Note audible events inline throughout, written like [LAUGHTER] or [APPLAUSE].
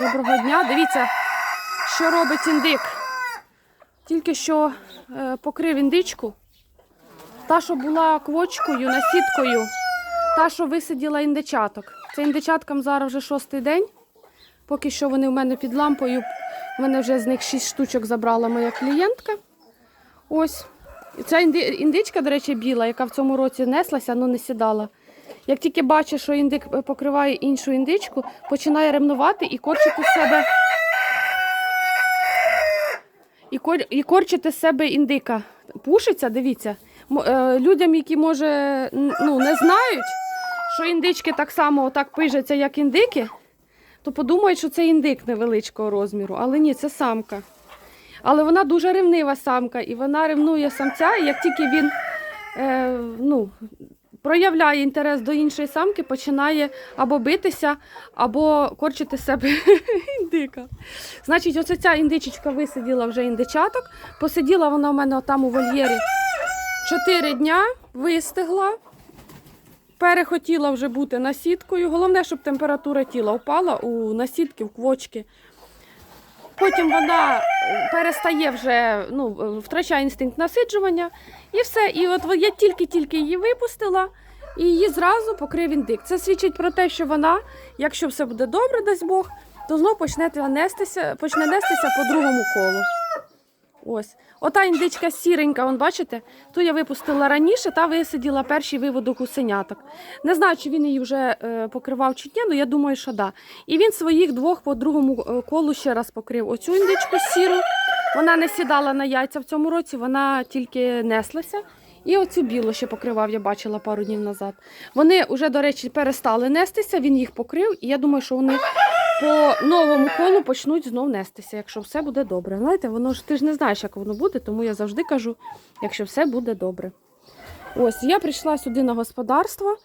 Доброго дня. Дивіться, що робить індик. Тільки що е, покрив індичку. Та, що була квочкою, насіткою, та, що висиділа індичаток. Це індичаткам зараз вже шостий день. Поки що вони в мене під лампою. У мене вже з них шість штучок забрала моя клієнтка. Ось. Ця індичка, до речі, біла, яка в цьому році неслася, але не сідала. Як тільки бачить, що індик е, покриває іншу індичку, починає ревнувати і корчити себе. І, кор... і корчити себе індика. Пушиться, дивіться. Е, людям, які може ну, не знають, що індички так само отак пижаться, як індики, то подумають, що це індик невеличкого розміру. Але ні, це самка. Але вона дуже ревнива самка, і вона ревнує самця, і як тільки він е, ну, проявляє інтерес до іншої самки, починає або битися, або корчити себе [LAUGHS] індика. Значить, оце ця індичечка висиділа вже індичаток. Посиділа вона у мене там у вольєрі 4 дня, вистигла. Перехотіла вже бути насідкою. Головне, щоб температура тіла впала у насідки, в квочки. Потім вона е, перестає вже, ну, е, втрачає інстинкт насиджування і все. І от я тільки-тільки її випустила, і її зразу покрив індик. Це свідчить про те, що вона, якщо все буде добре, дасть Бог, то знов почне нестися, почне нестися по другому колу. Ось. Ота індичка сіренька, вон бачите? Ту я випустила раніше, та висиділа перший виводок гусеняток. Не знаю, чи він її вже е, покривав чи ні, але я думаю, що да. І він своїх двох по другому е, колу ще раз покрив. Оцю індичку сіру. Вона не сідала на яйця в цьому році, вона тільки неслася. І оцю білу ще покривав, я бачила пару днів назад. Вони вже, до речі, перестали нестися, він їх покрив, і я думаю, що вони по новому колу почнуть знов нестися, якщо все буде добре. Знаєте, воно ж ти ж не знаєш, як воно буде, тому я завжди кажу, якщо все буде добре. Ось я прийшла сюди на господарство.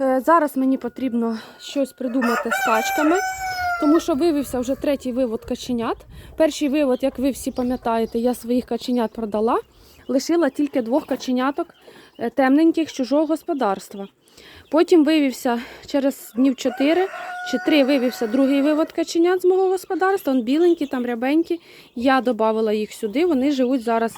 Е, Зараз мені потрібно щось придумати з качками, тому що вивівся вже третій вивод каченят. Перший вивод, як ви всі пам'ятаєте, я своїх каченят продала, лишила тільки двох каченяток е, темненьких з чужого господарства. Потім вивівся через днів 4 чи 3 вивівся другий вивод каченят з мого господарства. Он біленький, там рябенькі. Я додавала їх сюди. Вони живуть зараз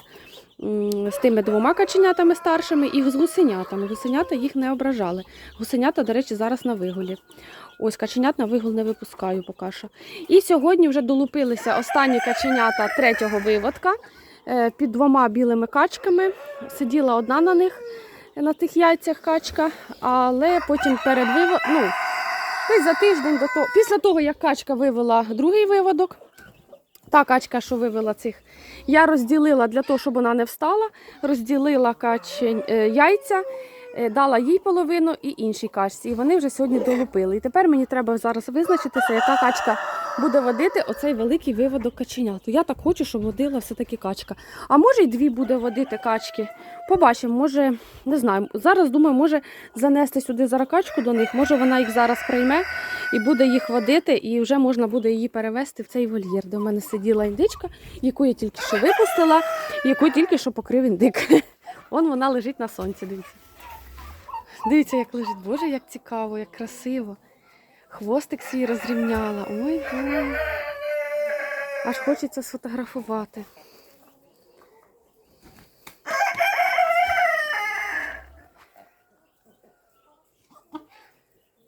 з тими двома каченятами старшими і з гусенятами. Гусенята їх не ображали. Гусенята, до речі, зараз на вигулі. Ось каченят на вигул не випускаю поки що. І сьогодні вже долупилися останні каченята третього виводка е, під двома білими качками. Сиділа одна на них на тих яйцях качка, але потім перед виводом, ну, десь за тиждень до того, після того, як качка вивела другий виводок, та качка, що вивела цих, я розділила для того, щоб вона не встала, розділила качень, е, яйця, дала їй половину і іншій качці. І вони вже сьогодні долупили. І тепер мені треба зараз визначитися, яка качка буде водити оцей великий виводок каченяту. Я так хочу, щоб водила все-таки качка. А може й дві буде водити качки. Побачимо, може, не знаю. Зараз думаю, може занести сюди зараз качку до них, може вона їх зараз прийме і буде їх водити, і вже можна буде її перевезти в цей вольєр, де в мене сиділа індичка, яку я тільки що випустила, яку тільки що покрив індик. [LAUGHS] Вон вона лежить на сонці, дивіться. Дивіться, як лежить. Боже, як цікаво, як красиво. Хвостик свій розрівняла. Ой, ой. Аж хочеться сфотографувати.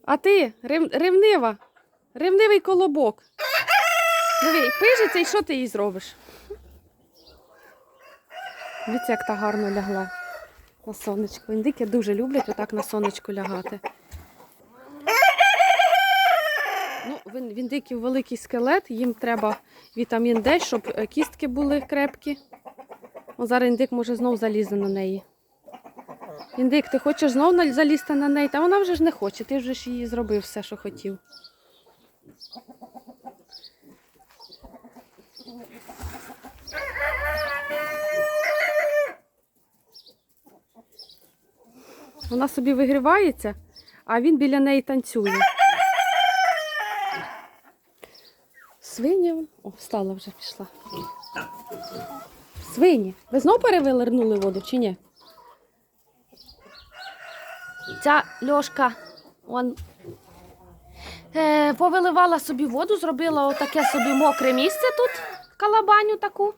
А ти рев, ревнива, ревнивий колобок. Диви, пижиться і що ти їй зробиш? Дивіться, як та гарно лягла на сонечко. Індики дуже люблять отак на сонечку лягати. Ну, в індиків великий скелет, їм треба вітамін Д, щоб е, кістки були крепкі. О, зараз індик може знов залізе на неї. Індик, ти хочеш знов залізти на неї? Та вона вже ж не хоче, ти вже ж їй зробив все, що хотів. Вона собі вигрівається, а він біля неї танцює. Свиня. О, встала вже пішла. Свині. Ви знов перевернули воду чи ні? Ця льошка, он Е, повиливала собі воду, зробила отаке собі мокре місце тут, калабаню таку.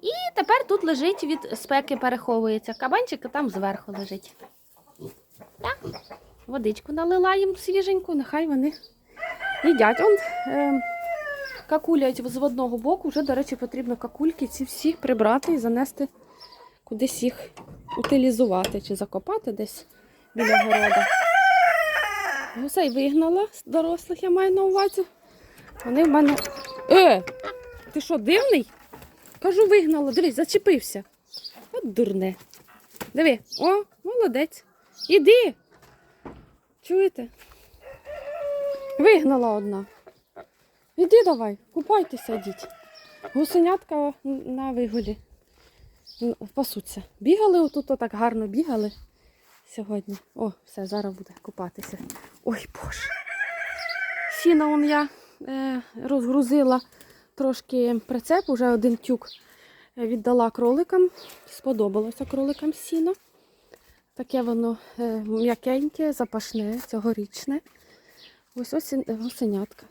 І тепер тут лежить від спеки переховується. Кабанчик там зверху лежить. Так. Водичку налила їм свіженьку, нехай вони їдять. Он, е, какулять з одного боку, вже, до речі, потрібно какульки ці всі прибрати і занести кудись їх утилізувати чи закопати десь біля города. Гусей вигнала дорослих, я маю на увазі. Вони в мене. Е! Ти що, дивний? Кажу, вигнала. Дивись, зачепився. От дурне. Диви, о, молодець. Іди. Чуєте? Вигнала одна. Іди давай, купайтеся, йдіть. Гусенятка на вигулі. Пасуться. Бігали отут, отак гарно бігали сьогодні. О, все, зараз буде купатися. Ой, Боже. Сіна он я е, розгрузила трошки прицеп, уже один тюк віддала кроликам. Сподобалося кроликам сіно. Таке воно е, м'якеньке, запашне, цьогорічне. Ось ось гусенятка.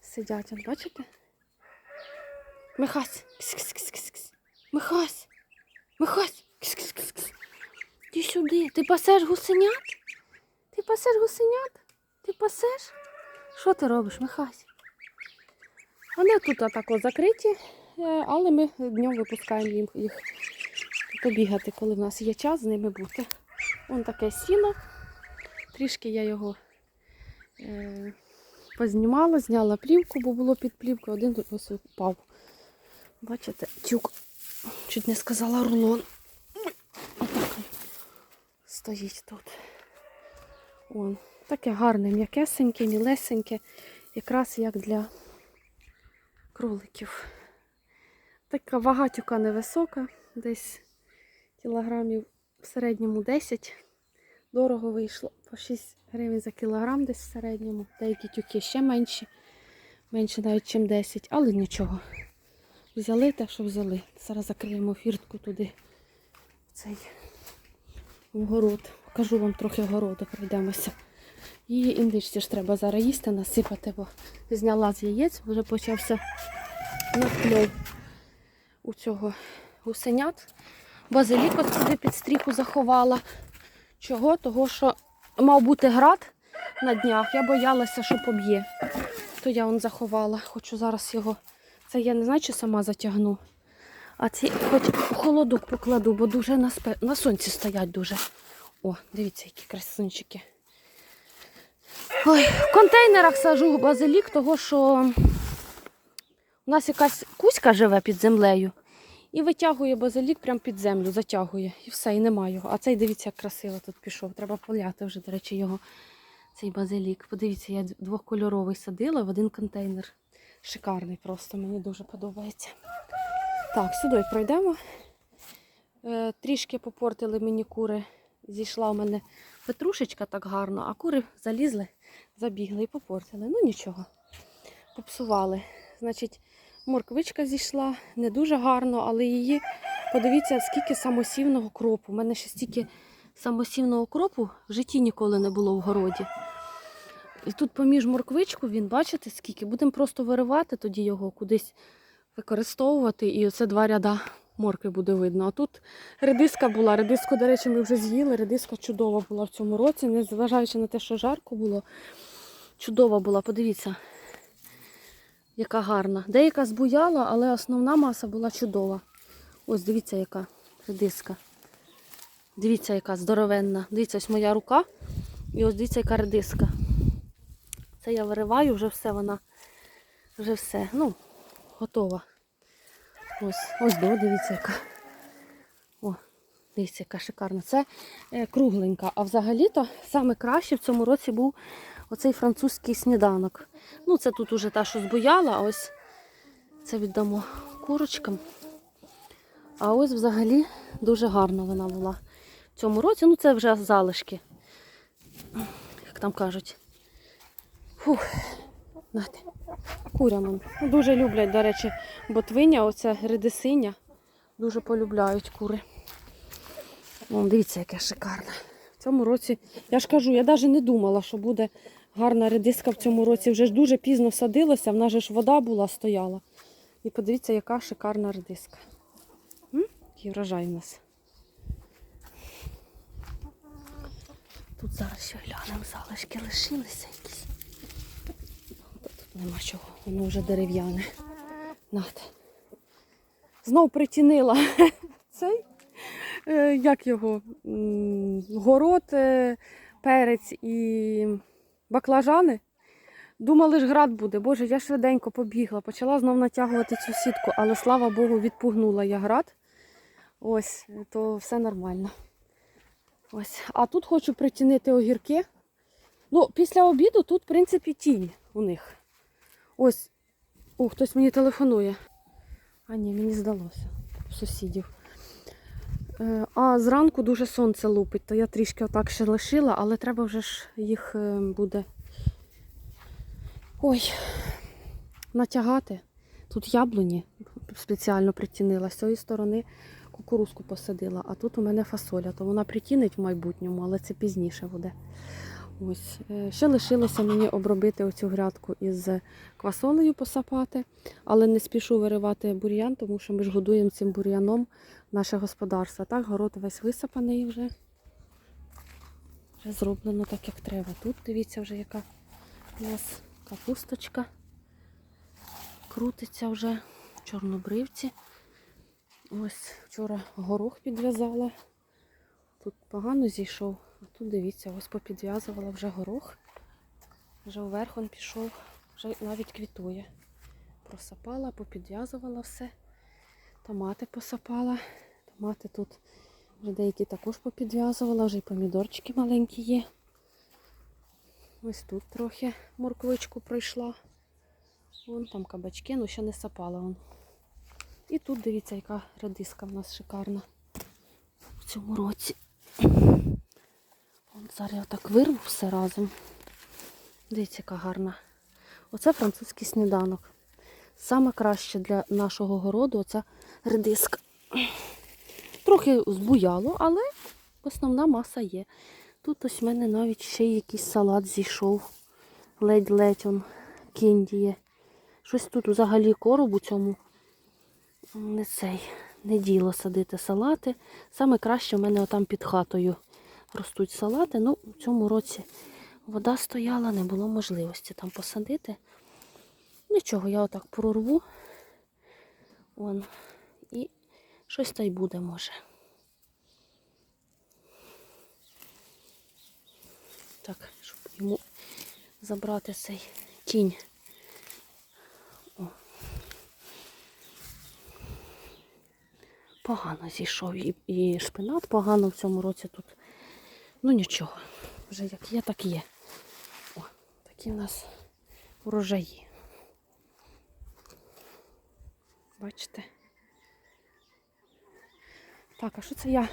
Сидять, он, бачите? Михась. Кс-кс-кс-кс. Михась. Михась. Кс-кс-кс-кс. Ти сюди. Ти пасеш гусенят? Ти пасеш гусенят? Ти пасеш? Що ти робиш, Михась? Вони тут отако закриті, е, але ми днем випускаємо їх побігати, коли в нас є час з ними бути. Вон таке сіно. Трішки я його е, познімала, зняла плівку, бо було під плівкою, один ось упав. Бачите, тюк, чуть не сказала рулон. Отак стоїть тут. Вон. Таке гарне, м'якесеньке, мілесеньке, якраз як для кроликів. Така вага тюка невисока, десь кілограмів в середньому 10. Дорого вийшло по 6 гривень за кілограм десь в середньому. Деякі тюки ще менші, менше навіть, ніж 10, але нічого. Взяли те, що взяли. Зараз закриємо фіртку туди, в цей в город. Покажу вам трохи городу, пройдемося. І індичці ж треба зараз їсти, насипати, бо зняла з яєць, вже почався надкльов у цього гусенят. Базилік от сюди під стріху заховала. Чого? Того, що мав бути град на днях. Я боялася, що поб'є. То я он заховала. Хочу зараз його. Це я не знаю, чи сама затягну. А ці хоч холодок покладу, бо дуже на, спе... на сонці стоять дуже. О, дивіться, які красунчики. Ой, в контейнерах сажу базилік, того що у нас якась кузька живе під землею. І витягує базилік прямо під землю, затягує. І все, і нема його. А цей, дивіться, як красиво тут пішов. Треба поляти вже, до речі, його, цей базилік. Подивіться, я двохкольоровий садила в один контейнер. Шикарний просто, мені дуже подобається. Так, сюди пройдемо. Е, трішки попортили мені кури. Зійшла у мене петрушечка так гарно, а кури залізли, забігли і попортили. Ну нічого, попсували. Значить, морквичка зійшла не дуже гарно, але її, подивіться, скільки самосівного кропу. У мене ще стільки самосівного кропу в житті ніколи не було в городі. І тут поміж морквичку він, бачите, скільки. Будемо просто виривати тоді його кудись використовувати. І оце два ряда моркви буде видно. А тут редиска була. Редиску, до речі, ми вже з'їли. Редиска чудова була в цьому році, незважаючи на те, що жарко було. Чудова була, подивіться, яка гарна. Деяка збуяла, але основна маса була чудова. Ось дивіться, яка редиска. Дивіться, яка здоровенна. Дивіться, ось моя рука. І ось дивіться, яка редиска. Це я вириваю, вже все вона, вже все, ну, готова. Ось, ось дивіться, яка. О, дивіться, яка шикарна. Це е, кругленька. А взагалі-то саме краще в цьому році був оцей французький сніданок. Ну, це тут уже та, що збояла, а ось це віддамо курочкам. А ось взагалі дуже гарна вона була в цьому році. Ну, це вже залишки, як там кажуть. Фух, нате. Курям. Дуже люблять, до речі, ботвиня, оця редисиня. Дуже полюбляють кури. Вон, дивіться, яке шикарне. В цьому році, я ж кажу, я навіть не думала, що буде Гарна редиска в цьому році. Вже ж дуже пізно садилося, в нас же ж вода була, стояла. І подивіться, яка шикарна редиска. Який врожай у нас. Тут зараз ще глянемо, залишки лишилися якісь. Тут нема чого, воно вже дерев'яне. Над. Знов притінила [LAUGHS] цей, е, як його, город, е, перець і баклажани. Думали ж град буде. Боже, я швиденько побігла, почала знов натягувати цю сітку, але слава Богу, відпугнула я град. Ось, то все нормально. Ось. А тут хочу притінити огірки. Ну, після обіду тут, в принципі, тінь у них. Ось. О, хтось мені телефонує. А ні, мені здалося. Сусідів. Е, А зранку дуже сонце лупить, то я трішки отак ще лишила, але треба вже ж їх е, буде. Ой, натягати. Тут яблуні спеціально притінила. З цієї сторони кукурузку посадила, а тут у мене фасоля, то вона притінить в майбутньому, але це пізніше буде. Ось. Е, Ще лишилося мені обробити оцю грядку із квасолею посапати, але не спішу виривати бур'ян, тому що ми ж годуємо цим бур'яном наше господарство. Так, город весь висапаний вже. Вже зроблено так, як треба. Тут дивіться вже, яка у нас капусточка. Крутиться вже в чорнобривці. Ось вчора горох підв'язала. Тут погано зійшов, а тут дивіться, ось попідв'язувала вже горох. Вже вверх він пішов, вже навіть квітує. Просапала, попідв'язувала все. Томати посапала. Томати тут вже деякі також попідв'язувала, вже й помідорчики маленькі є. Ось тут трохи морквичку пройшла. Вон там кабачки, ну ще не сапала. Вон. І тут дивіться, яка радиска в нас шикарна в цьому році. Зараз я так вирву все разом. Дивіться, яка гарна. Оце французький сніданок. Саме краще для нашого городу оця редиска. Трохи збуяло, але основна маса є. Тут ось в мене навіть ще якийсь салат зійшов. Ледь-ледь он кіндіє. Щось тут взагалі коробу цьому не цей, не діло садити салати. Саме краще в мене отам під хатою ростуть салати. Ну, в цьому році вода стояла, не було можливості там посадити. Нічого, я отак прорву. Вон. І щось та й буде, може. Так, щоб йому забрати цей тінь. О. Погано зійшов і, і шпинат погано в цьому році тут. Ну нічого, вже як є, так є. О, такі в нас урожаї. Бачите? Так, а що це я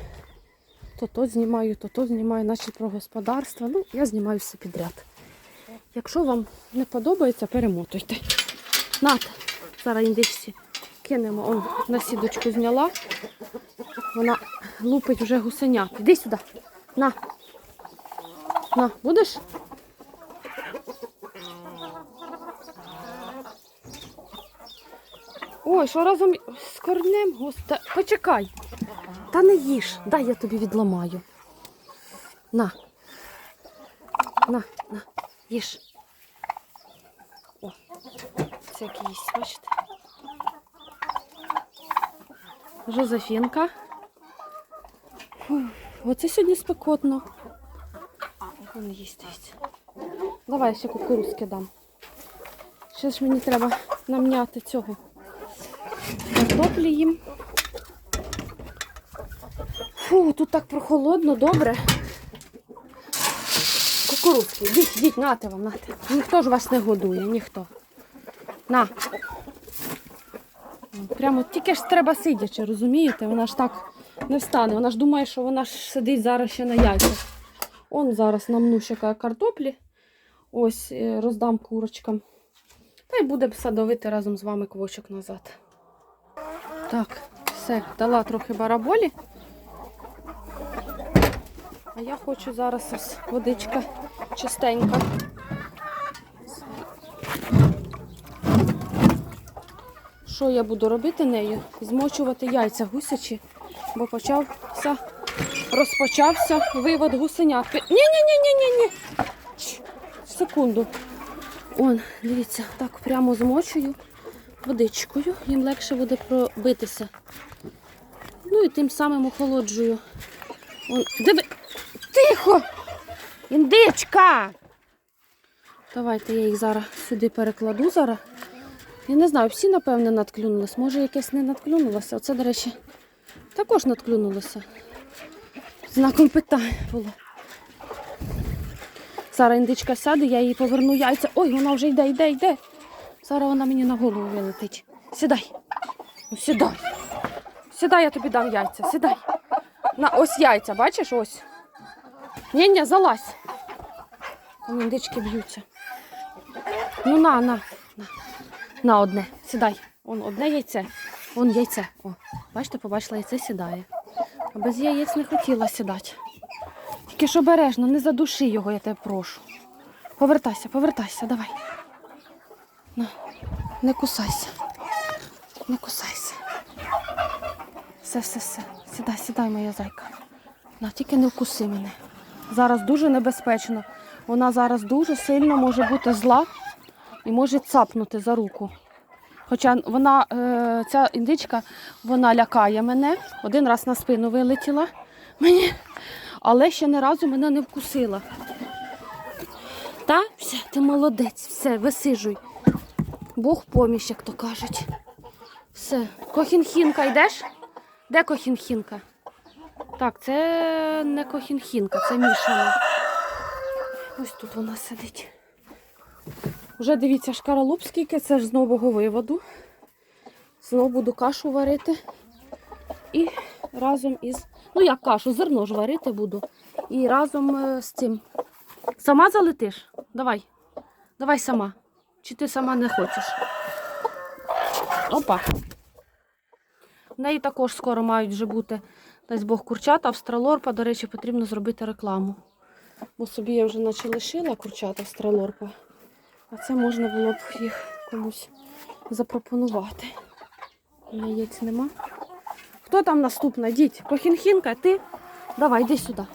то то знімаю, то то знімаю, наче про господарство. Ну, я знімаю все підряд. Якщо вам не подобається, перемотуйте. Нате, зараз індичці кинемо. Он на сідочку зняла. Вона лупить вже гусенят. Іди сюди. На. На, будеш? Ой, що разом з корнем, госта. Почекай. Та не їж. Дай я тобі відламаю. На. На, на, їж. О, це якийсь, бачите? Жозефінка. Оце сьогодні спекотно. Вон їсть. Давай я ще кукурузки дам. Ще ж мені треба намняти цього. Картоплі їм. Фу, тут так прохолодно, добре. Кукурузки, йдіть, йдіть, нате вам, нате. Ніхто ж вас не годує, ніхто. На. Прямо тільки ж треба сидячи, розумієте? Вона ж так не встане. Вона ж думає, що вона ж сидить зараз ще на яйцях. Он зараз нам ще картоплі. Ось е, роздам курочкам. Та й буде садовити разом з вами квочок назад. Так, все, дала трохи бараболі. А я хочу зараз ось водичка чистенька. Що я буду робити нею? Змочувати яйця гусячі, бо почався розпочався вивод гусенят. Ні, ні, ні, ні, ні, ні. Секунду. Он, дивіться, так прямо змочую водичкою. Їм легше буде пробитися. Ну і тим самим охолоджую. Он, диви. Тихо! Індичка! Давайте я їх зараз сюди перекладу зараз. Я не знаю, всі, напевне, надклюнулись. Може, якесь не надклюнулося. Оце, до речі, також надклюнулося. Знаком питання було. Зараз індичка сяде, я їй поверну яйця. Ой, вона вже йде, йде, йде. Зараз вона мені на голову вилетить. Сідай. Ну, сідай. Сідай, я тобі дам яйця. Сідай. На, ось яйця, бачиш, ось. Ні, ні, залазь. Індички б'ються. Ну на, на, на. На одне. Сідай. Он одне яйце. Вон яйце. О, бачите, побачила яйце сідає. Без яєць не хотіла сідати. Тільки ж обережно, не задуши його, я тебе прошу. Повертайся, повертайся, давай. На, не кусайся. Не кусайся. Все, все, все. Сідай, сідай, моя зайка. На, тільки не вкуси мене. Зараз дуже небезпечно. Вона зараз дуже сильно може бути зла і може цапнути за руку. Хоча вона, е, ця індичка, вона лякає мене. Один раз на спину вилетіла мені, але ще ні разу мене не вкусила. Та, все, ти молодець, все, висижуй. Бог поміч, як то кажуть. Все. Кохінхінка йдеш? Де кохінхінка? Так, це не кохінхінка, це мішана. Ось тут вона сидить. Вже дивіться, шкаралуп скільки, це ж з нового виводу. Знову буду кашу варити. І разом із. Ну, як кашу, зерно ж варити буду. І разом е, з цим. Сама залетиш? Давай. Давай сама. Чи ти сама не хочеш? Опа. В неї також скоро мають вже бути дасть Бог курчата, австралорпа, до речі, потрібно зробити рекламу. Бо собі я вже наче лишила курчата австралорпа. А це можна було б їх комусь запропонувати. Яєць нема. Хто там наступна? Діть, Кохінхінка, ти? Давай, йди сюди.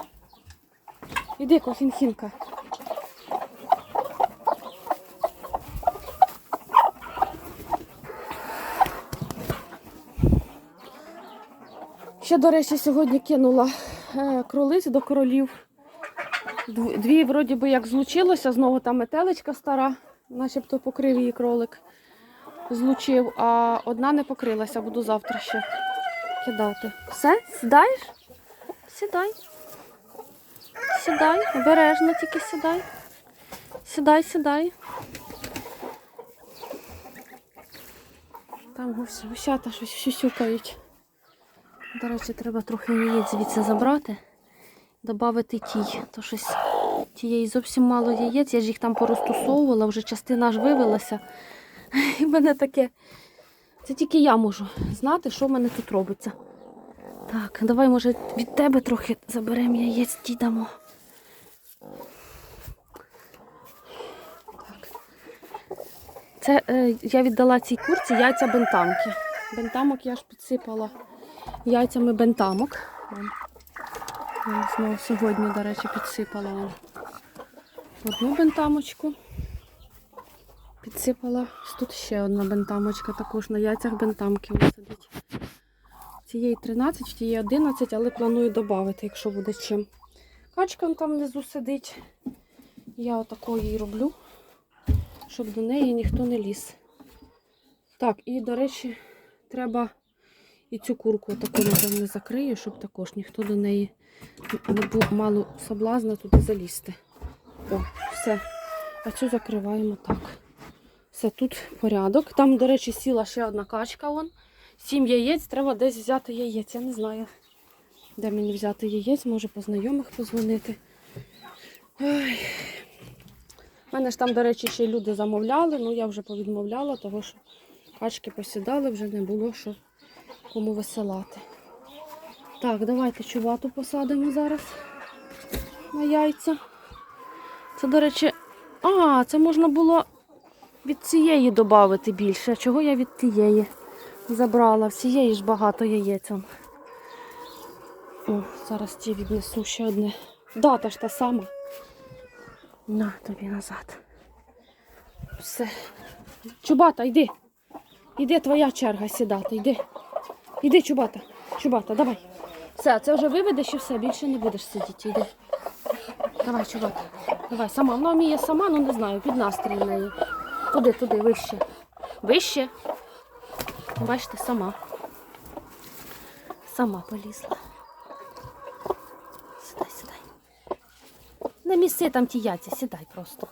Іди, Кохінхінка. Ще, до речі, сьогодні кинула е, кролиць до королів. Дв- Дві, вроді би, як злучилося, знову там метеличка стара, начебто покрив її кролик. Злучив, а одна не покрилася, буду завтра ще кидати. Все, сідаєш? Сідай. Сідай, обережно тільки сідай. Сідай, сідай. Там гусята щось сюсюкають. До речі, треба трохи яєць звідси забрати, додати тій. То щось тієї зовсім мало яєць, я ж їх там порозтусовувала, вже частина аж вивелася. І в мене таке. Це тільки я можу знати, що в мене тут робиться. Так, давай, може, від тебе трохи заберемо яєць, ті дамо. Так. Це е, я віддала цій курці яйця бентамки. Бентамок я ж підсипала яйцями бентамок. Знову сьогодні, до речі, підсипала одну бентамочку. Підсипала. Тут ще одна бентамочка, також на яйцях бентамки вона сидить. Цієї 13, в тієї 11, але планую додати, якщо буде чим. Качка там внизу сидить. Я отако її роблю, щоб до неї ніхто не ліз. Так, і, до речі, треба і цю курку таку напевне закрию, щоб також ніхто до неї не був мало соблазна туди залізти. О, все. А цю закриваємо так. Все, тут порядок. Там, до речі, сіла ще одна качка. Вон. Сім яєць, треба десь взяти яєць. Я не знаю, де мені взяти яєць, може по знайомих позвонити. Ой. У мене ж там, до речі, ще люди замовляли, ну я вже повідмовляла, тому що качки посідали, вже не було що кому висилати. Так, давайте чувату посадимо зараз на яйця. Це, до речі, а, це можна було від цієї додати більше. Чого я від тієї забрала. Всієї ж багато яєць. О, зараз ті віднесу ще одне. Дата ж та сама. На тобі назад. Все. Чубата, йди. Іди твоя черга сідати, йди. Іди, Чубата. Чубата, давай. Все, це вже виведеш і все, більше не будеш сидіти. Йди. Давай, Чубата. Давай, сама. Вона вміє сама, ну не знаю, під настрій неї. Туди, туди, вище. Вище. Бачите, сама. Сама полізла. Сідай, сідай. Не місці там ті яйця, сідай просто.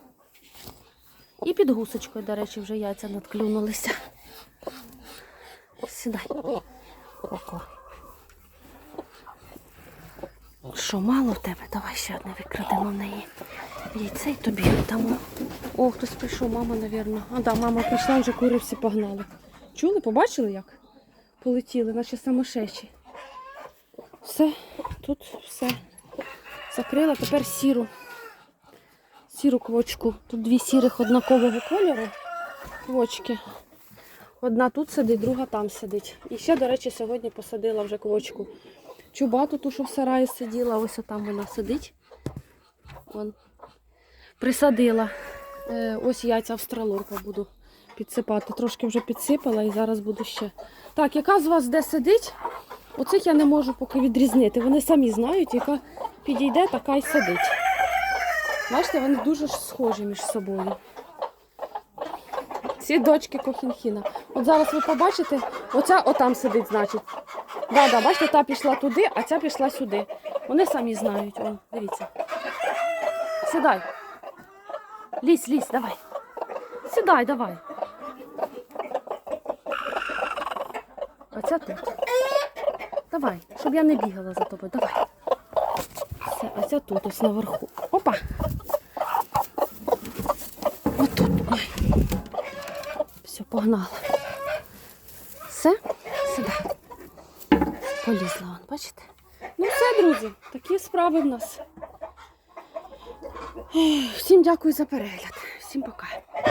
І під гусочкою, до речі, вже яйця надклюнулися. Сідай. Око. Що, мало в тебе? Давай ще одне викрадемо в неї. Яйце й тобі віддамо. О, хтось прийшов, мама, напевно. А, да, мама прийшла, вже кури всі погнали. Чули, побачили як? Полетіли, наче самошечі. Все, тут все. Закрила тепер сіру. Сіру квочку. Тут дві сірих однакового кольору. Квочки. Одна тут сидить, друга там сидить. І ще, до речі, сьогодні посадила вже квочку. Чубату, ту, що в сараї сиділа, ось там вона сидить. Вон. Присадила. Е, ось яйця австралорка буду підсипати. Трошки вже підсипала і зараз буду ще. Так, яка з вас де сидить? Оцих я не можу поки відрізнити. Вони самі знають, яка підійде, така й сидить. Бачите, вони дуже схожі між собою. Ці дочки Кохінхіна. От зараз ви побачите, оця отам сидить, значить. Да, да, бачите, та пішла туди, а ця пішла сюди. Вони самі знають. О, дивіться. Сідай. Лізь, лізь, давай. Сідай, давай. Оця тут. Давай, щоб я не бігала за тобою. Давай. Все, а тут ось наверху. Опа. Отут. Ой. Все, погнала. Все, сюди. Полізла вон, бачите? Ну все, друзі, такі справи в нас. Всім дякую за перегляд.